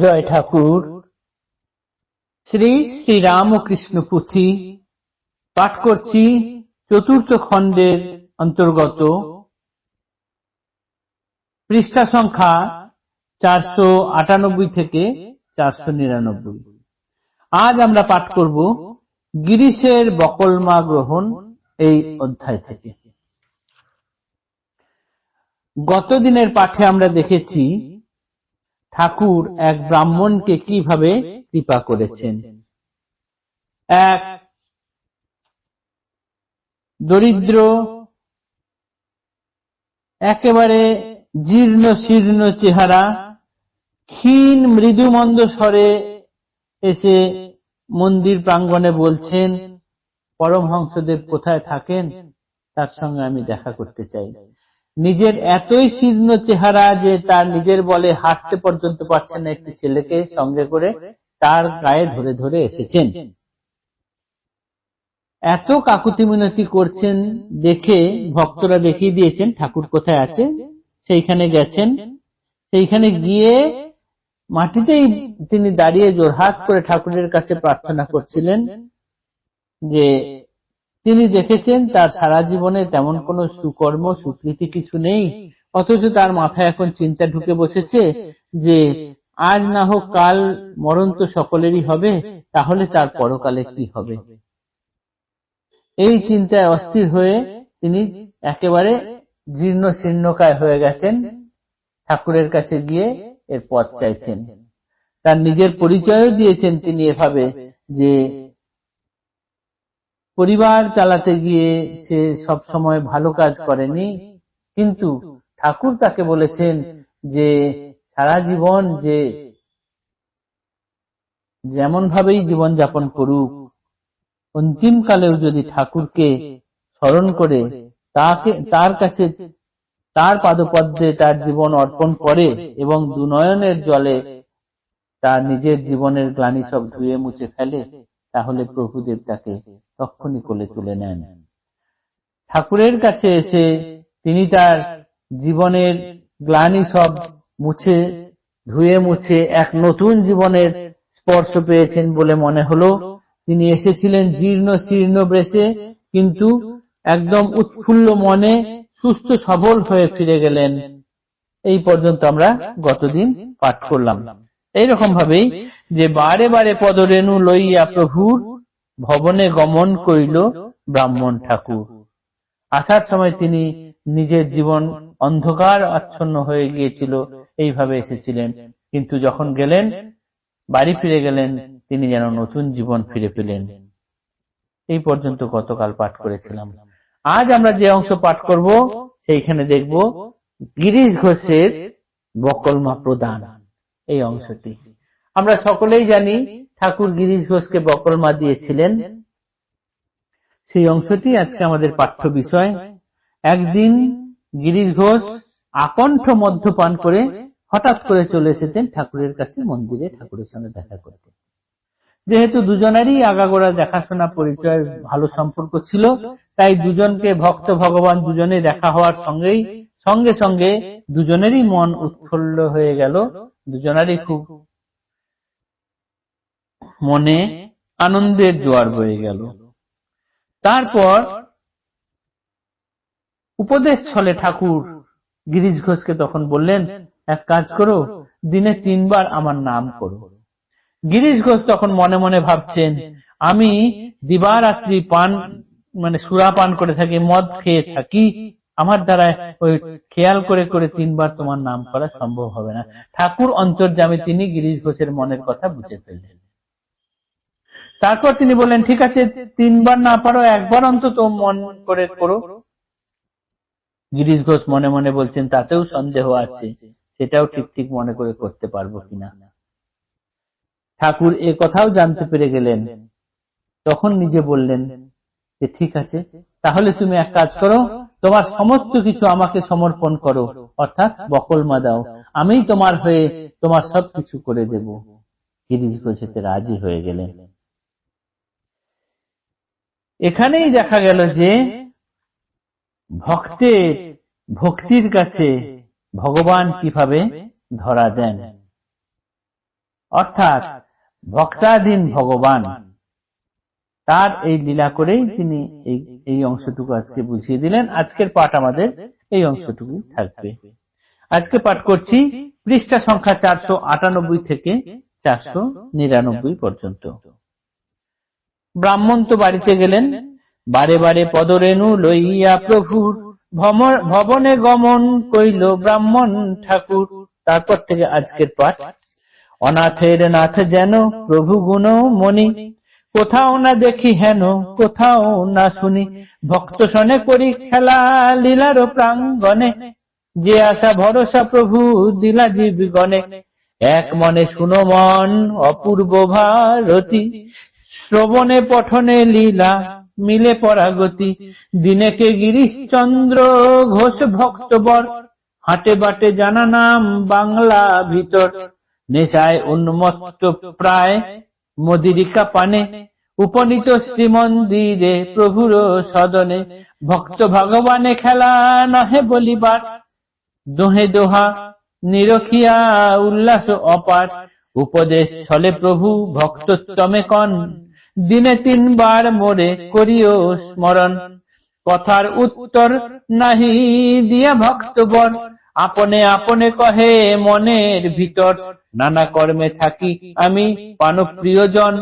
জয় ঠাকুর। শ্রী শ্রী রামকৃষ্ণ পুঁথি পাঠ করছি চতুর্থ খণ্ডের অন্তর্গত। পৃষ্ঠা সংখ্যা চারশো আটানব্বই থেকে চারশো নিরানব্বই। আজ আমরা পাঠ করব গিরিশের বকলমা গ্রহণ এই অধ্যায় থেকে। গত দিনের পাঠে আমরা দেখেছি ঠাকুর এক ব্রাহ্মণকে কীভাবে কৃপা করেছেন? এক, দরিদ্র, একেবারে জীর্ণ শীর্ণ চেহারা, ক্ষীণ মৃদুমন্দ স্বরে এসে মন্দির প্রাঙ্গণে বলছেন, পরমহংসদেব কোথায় থাকেন? তার সঙ্গে আমি দেখা করতে চাই। নিজের এতই শীর্ণ চেহারা যে তার নিজের বলে হাঁটতে পর্যন্ত পারছেন না একটি ছেলেকে সঙ্গে করে তার গায়ে ধরে ধরে এসেছেন। এত কাকুতি মিনতি করছেন দেখে ভক্তরা দেখিয়ে দিয়েছেন, ঠাকুর কোথায় আছে? সেইখানে গেছেন। সেইখানে গিয়ে মাটিতেই তিনি দাঁড়িয়ে জোরহাত করে ঠাকুরের কাছে প্রার্থনা করছিলেন যে তিনি দেখেছেন তার সারা জীবনে তেমন কোনো সুকর্ম, সুকৃতি কিছু নেই। অথচ তার মাথায় এখন চিন্তা ঢুকে বসেছে যে, আজ না হোক কাল মরণ তো সকলেরই হবে, তাহলে তার পরকালে কি হবে? এই চিন্তায় অস্থির হয়ে তিনি একেবারে জীর্ণ শীর্ণকায় হয়ে গেছেন। ঠাকুরের কাছে গিয়ে এর পথ চাইছেন। তার নিজের পরিচয়ও দিয়েছেন তিনি এভাবে যে পরিবার চালাতে গিয়ে সে সব সময় ভালো কাজ করেনি, কিন্তু ঠাকুর তাকে বলেছেন যে সারা জীবন যে যেমন ভাবেই জীবন যাপন করুক অন্তিম কালেও যদি ঠাকুরকে স্মরণ করে, তাকে, তার কাছে তার পাদপদ্মে তার জীবন অর্পণ করে এবং দুনয়নের জলে তার নিজের জীবনের গ্লানি সব ধুয়ে মুছে ফেলে। তাহলে প্রভুদেব তাকে তক্ষণি কোলে তুলে নেন। ঠাকুরের কাছে এসে তিনি তার জীবনের গ্লানি সব মুছে, ধুয়ে মুছে এক নতুন জীবনের স্পর্শ পেয়েছেন বলে মনে হলো। তিনি এসেছিলেন জীর্ণ শীর্ণ ব্রেসে, কিন্তু একদম উৎফুল্ল মনে সুস্থ সবল হয়ে ফিরে গেলেন। এই পর্যন্ত আমরা গতদিন পাঠ করলাম। এইরকম ভাবেই যে বারে বারে পদরেণু লইয়া প্রভুর ভবনে গমন করিল ব্রাহ্মণ ঠাকুর। আসার সময় তিনি নিজের জীবন অন্ধকার আচ্ছন্ন হয়ে গিয়েছিল, এইভাবে এসেছিলেন। কিন্তু যখন গেলেন, বাড়ি ফিরে গেলেন, তিনি যেন নতুন জীবন ফিরে পেলেন। এই পর্যন্ত গতকাল পাঠ করেছিলাম। আজ আমরা যে অংশ পাঠ করব, সেইখানে দেখব গিরিশ ঘোষের বকলমা প্রদান। এই অংশটি। আমরা সকলেই জানি ঠাকুর গিরিশ ঘোষকে বকলমা দিয়েছিলেন। সেই অংশটি আজকে আমাদের পাঠ্য বিষয়। একদিন গিরিশ ঘোষ আকণ্ঠ মদ্যপান করে হঠাৎ করে চলে এসেছেন ঠাকুরের কাছে মন্দিরে ঠাকুরের সঙ্গে দেখা করতে। যেহেতু দুজনেরই আগাগোড়া দেখাশোনা পরিচয় ভালো সম্পর্ক ছিল, তাই দুজনকে ভক্ত ভগবান দুজনে দেখা হওয়ার সঙ্গেই সঙ্গে সঙ্গে দুজনেরই মন উৎফুল্ল হয়ে গেল। দুজনেরই খুব মনে আনন্দের জোয়ার বয়ে গেল। তারপর উপদেশ ছলে ঠাকুর গিরিশ ঘোষকে তখন বললেন, এক কাজ করো, দিনে তিনবার আমার নাম করো। গিরিশ ঘোষ তখন মনে মনে ভাবছেন, আমি দিবারাত্রি পান মানে সুরা পান করে থাকি, মদ খেয়ে থাকি, আমার দ্বারা ওই খেয়াল করে করে তিনবার তোমার নাম করা সম্ভব হবে না। ঠাকুর অন্তর্জামে তিনি গিরিশ ঘোষের মনের কথা বুঝে ফেললেন। তারপর তিনি বললেন, ঠিক আছে, তিনবার না পারো, একবার অন্তত মন করে করো গিরিশ ঘোষ মনে মনে বলছেন, তাতেও সন্দেহ আছে, সেটাও ঠিক ঠিক মনে করে করতে পারব কিনা? ঠাকুর এ কথাও জানতে পেরে গেলেন। তখন নিজে বললেন যে ঠিক আছে, তাহলে তুমি এক কাজ করো, তোমার সমস্ত কিছু আমাকে সমর্পণ করো, অর্থাৎ বকলমা দাও আমি তোমার হয়ে তোমার সব কিছু করে দেব। গিরিশ ঘোষেতে রাজি হয়ে গেলেন। এখানেই দেখা গেল যে ভক্তের ভক্তির কাছে ভগবান কীভাবে ধরা দেন। অর্থাৎ ভক্তাধীন ভগবান, তার এই লীলা করেই তিনি এই অংশটুকু আজকে বুঝিয়ে দিলেন। আজকের পাঠ আমাদের এই অংশটুকু থাকবে। আজকে পাঠ করছি পৃষ্ঠা সংখ্যা চারশো আটানব্বই থেকে চারশো নিরানব্বই পর্যন্ত। ব্রাহ্মণ তো বাড়িতে গেলেন। বারে বারে পদরেণু লইয়া প্রভুর ভবনে গমন কইল ব্রাহ্মণ ঠাকুর। তারপর থেকে আজকের পাঠ। অনাথের নাথ যেন প্রভু গুণ মনি। কোথাও না দেখি হেন, কোথাও না শুনি। ভক্ত সনে করি খেলা লীলার প্রাঙ্গণে। যে আশা ভরসা প্রভু দিলা জীবগণে। এক মনে শুনো মন অপূর্ব ভারতী। শ্রবণে, পঠনে, লীলা, মিলে পরাগতি। দিনেকে গিরিশচন্দ্র ঘোষ ভক্তবর। হাটে বাটে জানা নাম বাংলা ভিতর। নেশায় উন্মত্ত প্রায় মদিরিকা পানে। উপনীত শ্রীমন্দিরে প্রভুর সদনে। ভক্ত ভগবানে খেলা নহে বলিবার। দোহে দোহা নিরখিয়া উল্লাস অপার। উপদেশ ছলে প্রভু ভক্তোত্তমে কন। দিনে তিনবার মোরে করিও স্মরণ। কথার উত্তর নাহি দিয়া ভক্তবর আপনে আপনে কহে মনের ভিতর, নানা কর্মে থাকি আমি পানপ্রিয়জন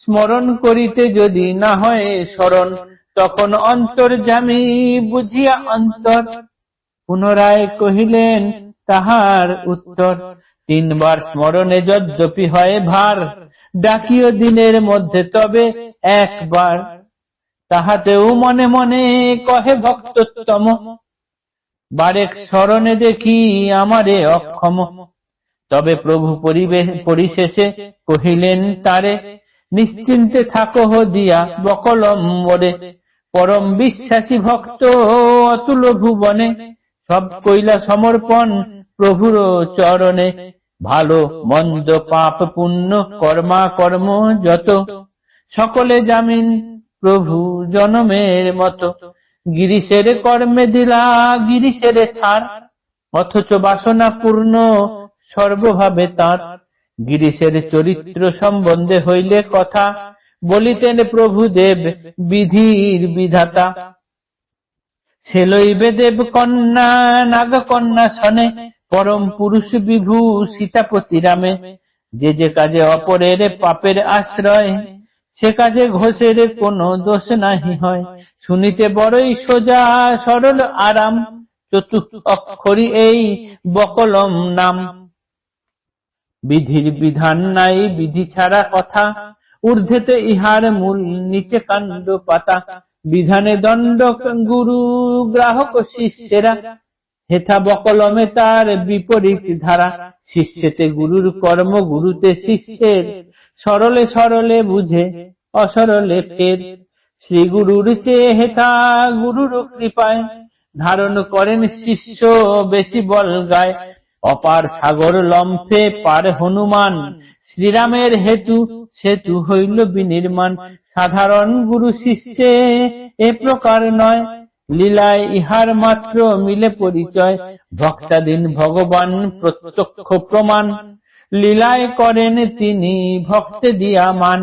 স্মরণ করিতে যদি না হয় স্মরণ, তখন অন্তর জামি বুঝিয়া অন্তর। পুনরায় কহিলেন, তাহার উত্তর। তিনবার স্মরণে যদ্যপি হয় ভার। ডাকিও দিনের মধ্যে, তবে একবার। তাহাতেও মনে মনে কহে ভক্তোত্তম, বারেক স্মরণে দেখি আমারে অক্ষম। তবে প্রভু পরিবেশ পরিশেষে কহিলেন, তারে, নিশ্চিন্তে থাকো দিয়া বকলম্বরে। পরম বিশ্বাসী ভক্ত অতুল ভুবনে, সব কইলা সমর্পণ প্রভুর চরণে। ভালো, মন্দ পাপ পুণ্য কর্মা, কর্ম যত। সকলে জামিন, প্রভু জনমের মতো। গিরিশের কর্মে দিলা, গিরিশের ছাড়। অথচ বাসনা পূর্ণ, সর্বভাবে তার। গিরিশের চরিত্র সম্বন্ধে হইলে কথা, বলিতেন প্রভু দেব বিধির বিধাতা। সে লইবে দেব কন্যা নাগ কন্যা সনে। পরম পুরুষ বিভু সীতাপতি রামে, যে যে কাজে অপরের পাপের আশ্রয়, সে কাজে ঘোষের কোনো দোষ নাহি হয়। শুনিতে বড়ই সোজা, সরল আরাম, চতুর্থ এই বকলম নাম। বিধির বিধান নাই, বিধি ছাড়া কথা, ঊর্ধ্বেতে ইহার মূল, নিচে কাণ্ড পাতা। বিধানে দণ্ড, গুরু, গ্রাহক, শিষ্যেরা হেথা বকলমে তার বিপরীত ধারা। শিষ্যেতে গুরুর কর্ম গুরুতে শিষ্যের। সরলে সরলে বুঝে, অসরলে ফের। শ্রী গুরুর চেয়ে হেথা গুরুর কৃপায়। ধারণ করেন শিষ্য বেশি বল গায়। অপার সাগর লম্ফে পার হনুমান। শ্রীরামের হেতু, সেতু হইল বিনির্মাণ। সাধারণ গুরু শিষ্যে এ প্রকার নয়। লীলায় ইহার মাত্র মিলে পরিচয়। ভক্তাধীন ভগবান প্রত্যক্ষ প্রমাণ। লীলায় করেন তিনি ভক্তে দিয়া মান।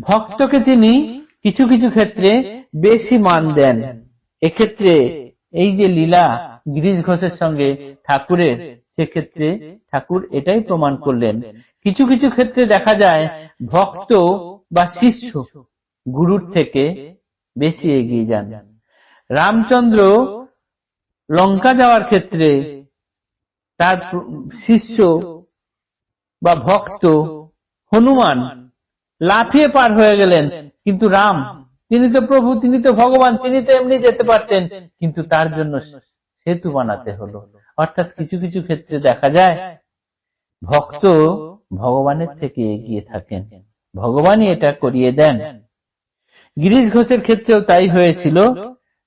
ভক্তকে তিনি কিছু কিছু ক্ষেত্রে বেশি মান দেন। এক্ষেত্রে এই যে লীলা গিরিশ ঘোষের সঙ্গে ঠাকুরের, সেক্ষেত্রে ঠাকুর এটাই প্রমাণ করলেন। কিছু কিছু ক্ষেত্রে দেখা যায় ভক্ত বা শিষ্য গুরুর থেকে বেশি এগিয়ে যান। রামচন্দ্র লঙ্কা যাওয়ার ক্ষেত্রে তার শিষ্য বা ভক্ত হনুমান লাফিয়ে পার হয়ে গেলেন। কিন্তু রাম, তিনি তো প্রভু, তিনি তো ভগবান, তিনি তো এমনি যেতে পারতেন। কিন্তু তার জন্য সেতু বানাতে হলো। অর্থাৎ কিছু কিছু ক্ষেত্রে দেখা যায়, ভক্ত ভগবানের থেকে এগিয়ে থাকেন। ভগবানই এটা করিয়ে দেন। গিরিশ ঘোষের ক্ষেত্রেও তাই হয়েছিল।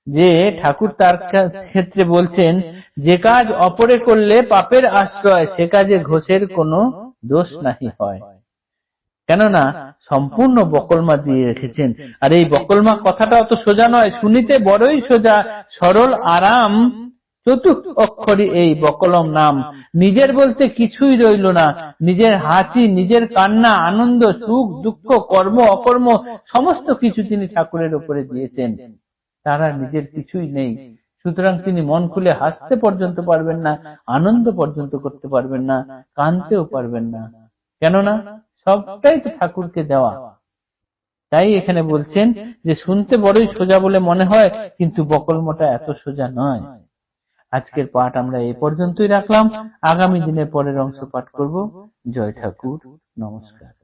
যে ঠাকুর তার ক্ষেত্রে বলছেন, যে কাজ অপরে করলে পাপের আশ্রয়, সে কাজে ঘোষের কোনো দোষ নাহি হয়। কেননা, সম্পূর্ণ বকলমা দিয়ে রেখেছেন। আর এই বকলমা কথাটা অত সোজা নয়, শুনিতে বড়ই সোজা, সরল, আরাম, চতুর্থ অক্ষরে এই বকলম নাম। নিজের বলতে কিছুই রইল না, নিজের হাসি, নিজের কান্না, আনন্দ, সুখ, দুঃখ, কর্ম, অকর্ম, সমস্ত কিছু তিনি ঠাকুরের উপরে দিয়েছেন। তারা নিজের কিছুই নেই। সুতরাং তিনি মন খুলে হাসতে পর্যন্ত পারবেন না, আনন্দ পর্যন্ত করতে পারবেন না কানতেও পারবেন না। কেননা সবটাই তো ঠাকুরকে দেওয়া। তাই এখানে বলছেন যে, শুনতে বড়ই সোজা বলে মনে হয়, কিন্তু বকলমটা এত সোজা নয়। আজকের পাঠ আমরা এ পর্যন্তই রাখলাম। আগামী দিনে পরের অংশ পাঠ করব। জয় ঠাকুর। নমস্কার।